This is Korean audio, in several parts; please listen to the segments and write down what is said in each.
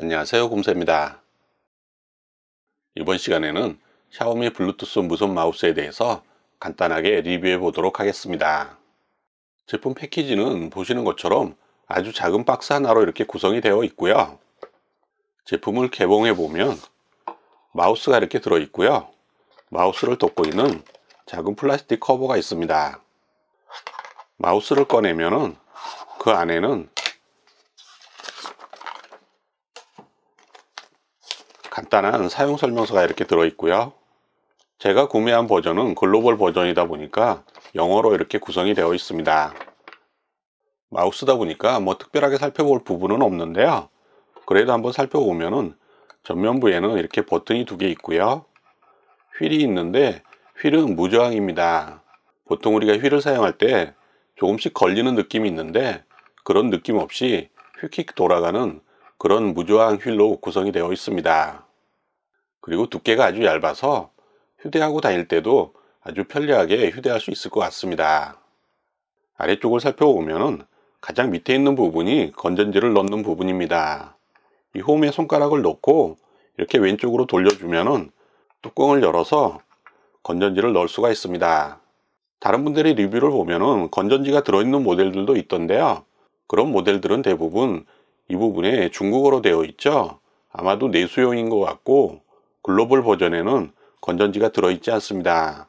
안녕하세요 곰새입니다. 이번 시간에는 샤오미 블루투스 무선 마우스에 대해서 간단하게 리뷰해 보도록 하겠습니다. 제품 패키지는 보시는 것처럼 아주 작은 박스 하나로 이렇게 구성이 되어 있고요. 제품을 개봉해 보면 마우스가 이렇게 들어 있고요. 마우스를 덮고 있는 작은 플라스틱 커버가 있습니다. 마우스를 꺼내면은 그 안에는 간단한 사용 설명서가 이렇게 들어 있고요. 제가 구매한 버전은 글로벌 버전이다 보니까 영어로 이렇게 구성이 되어 있습니다. 마우스다 보니까 뭐 특별하게 살펴볼 부분은 없는데요. 그래도 한번 살펴보면은 전면부에는 이렇게 버튼이 두 개 있고요. 휠이 있는데 휠은 무저항입니다. 보통 우리가 휠을 사용할 때 조금씩 걸리는 느낌이 있는데 그런 느낌 없이 휙휙 돌아가는 그런 무저항 휠로 구성이 되어 있습니다 그리고 두께가 아주 얇아서 휴대하고 다닐 때도 아주 편리하게 휴대할 수 있을 것 같습니다. 아래쪽을 살펴보면 가장 밑에 있는 부분이 건전지를 넣는 부분입니다. 이 홈에 손가락을 넣고 이렇게 왼쪽으로 돌려주면 뚜껑을 열어서 건전지를 넣을 수가 있습니다. 다른 분들의 리뷰를 보면 건전지가 들어있는 모델들도 있던데요. 그런 모델들은 대부분 이 부분에 중국어로 되어 있죠. 아마도 내수용인 것 같고 글로벌 버전에는 건전지가 들어있지 않습니다.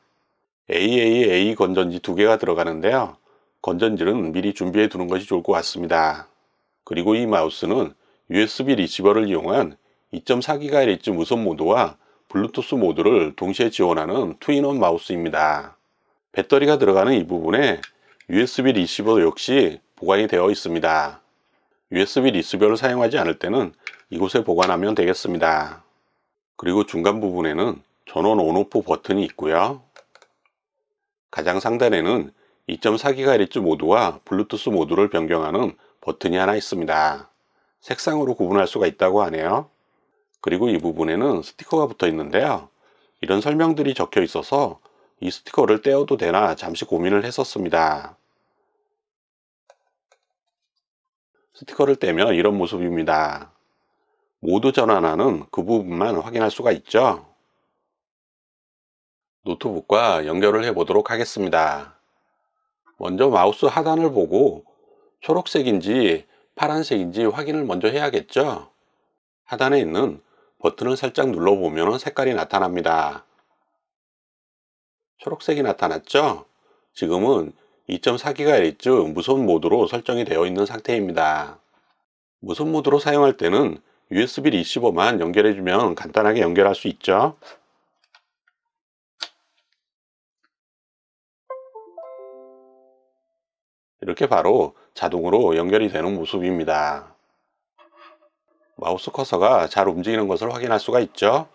AAA 건전지 두 개가 들어가는데요. 건전지는 미리 준비해 두는 것이 좋을 것 같습니다. 그리고 이 마우스는 USB 리시버를 이용한 2.4GHz 무선 모드와 블루투스 모드를 동시에 지원하는 투인원 마우스입니다. 배터리가 들어가는 이 부분에 USB 리시버 역시 보관이 되어 있습니다. USB 리시버를 사용하지 않을 때는 이곳에 보관하면 되겠습니다. 그리고 중간 부분에는 전원 온오프 버튼이 있고요. 가장 상단에는 2.4GHz 모드와 블루투스 모드를 변경하는 버튼이 하나 있습니다. 색상으로 구분할 수가 있다고 하네요. 그리고 이 부분에는 스티커가 붙어 있는데요. 이런 설명들이 적혀 있어서 이 스티커를 떼어도 되나 잠시 고민을 했었습니다. 스티커를 떼면 이런 모습입니다. 모드 전환하는 그 부분만 확인할 수가 있죠. 노트북과 연결을 해 보도록 하겠습니다. 먼저 마우스 하단을 보고 초록색인지 파란색인지 확인을 먼저 해야겠죠. 하단에 있는 버튼을 살짝 눌러보면 색깔이 나타납니다. 초록색이 나타났죠? 지금은 2.4GHz 무선 모드로 설정이 되어 있는 상태입니다. 무선 모드로 사용할 때는 USB 리시버만 연결해주면 간단하게 연결할 수 있죠. 이렇게 바로 자동으로 연결이 되는 모습입니다. 마우스 커서가 잘 움직이는 것을 확인할 수가 있죠.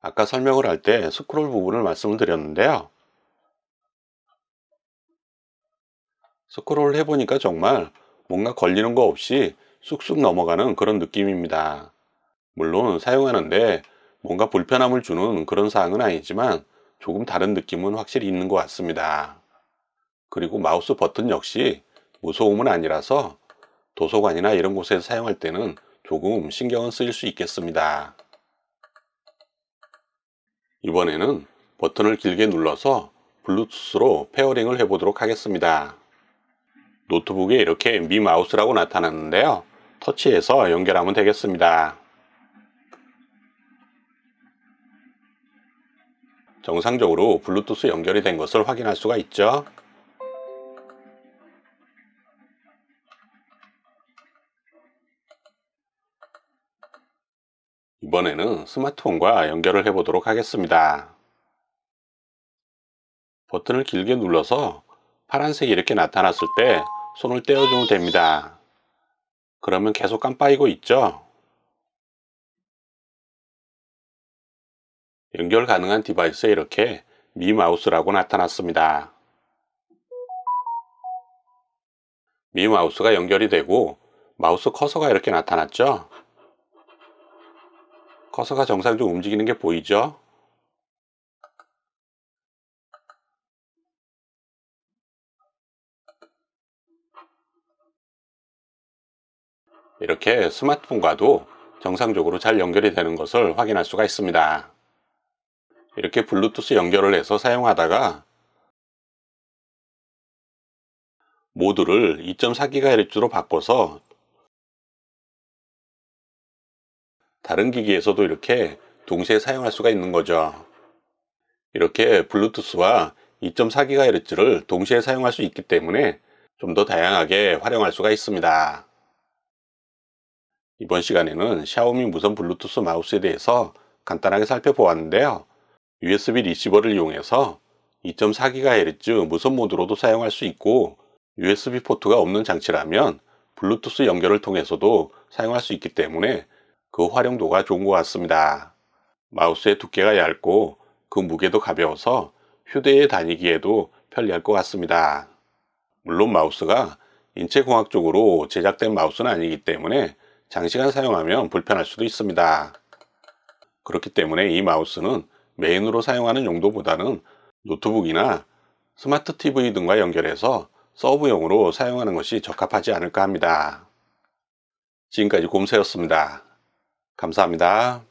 아까 설명을 할 때 스크롤 부분을 말씀을 드렸는데요. 스크롤을 해보니까 정말 뭔가 걸리는 거 없이 쑥쑥 넘어가는 그런 느낌입니다. 물론 사용하는데 뭔가 불편함을 주는 그런 사항은 아니지만 조금 다른 느낌은 확실히 있는 것 같습니다. 그리고 마우스 버튼 역시 무소음은 아니라서 도서관이나 이런 곳에서 사용할 때는 조금 신경은 쓰일 수 있겠습니다. 이번에는 버튼을 길게 눌러서 블루투스로 페어링을 해보도록 하겠습니다. 노트북에 이렇게 미 마우스라고 나타났는데요. 터치해서 연결하면 되겠습니다. 정상적으로 블루투스 연결이 된 것을 확인할 수가 있죠. 이번에는 스마트폰과 연결을 해 보도록 하겠습니다. 버튼을 길게 눌러서 파란색이 이렇게 나타났을 때 손을 떼어주면 됩니다. 그러면 계속 깜빡이고 있죠? 연결 가능한 디바이스에 이렇게 미 마우스라고 나타났습니다. 미 마우스가 연결이 되고 마우스 커서가 이렇게 나타났죠? 커서가 정상적으로 움직이는 게 보이죠? 이렇게 스마트폰과도 정상적으로 잘 연결이 되는 것을 확인할 수가 있습니다. 이렇게 블루투스 연결을 해서 사용하다가 모드를 2.4GHz로 바꿔서 다른 기기에서도 이렇게 동시에 사용할 수가 있는 거죠. 이렇게 블루투스와 2.4GHz를 동시에 사용할 수 있기 때문에 좀 더 다양하게 활용할 수가 있습니다. 이번 시간에는 샤오미 무선 블루투스 마우스에 대해서 간단하게 살펴보았는데요. USB 리시버를 이용해서 2.4GHz 무선 모드로도 사용할 수 있고 USB 포트가 없는 장치라면 블루투스 연결을 통해서도 사용할 수 있기 때문에 그 활용도가 좋은 것 같습니다. 마우스의 두께가 얇고 그 무게도 가벼워서 휴대에 다니기에도 편리할 것 같습니다. 물론 마우스가 인체공학적으로 제작된 마우스는 아니기 때문에 장시간 사용하면 불편할 수도 있습니다. 그렇기 때문에 이 마우스는 메인으로 사용하는 용도보다는 노트북이나 스마트 TV 등과 연결해서 서브용으로 사용하는 것이 적합하지 않을까 합니다. 지금까지 곰새였습니다. 감사합니다.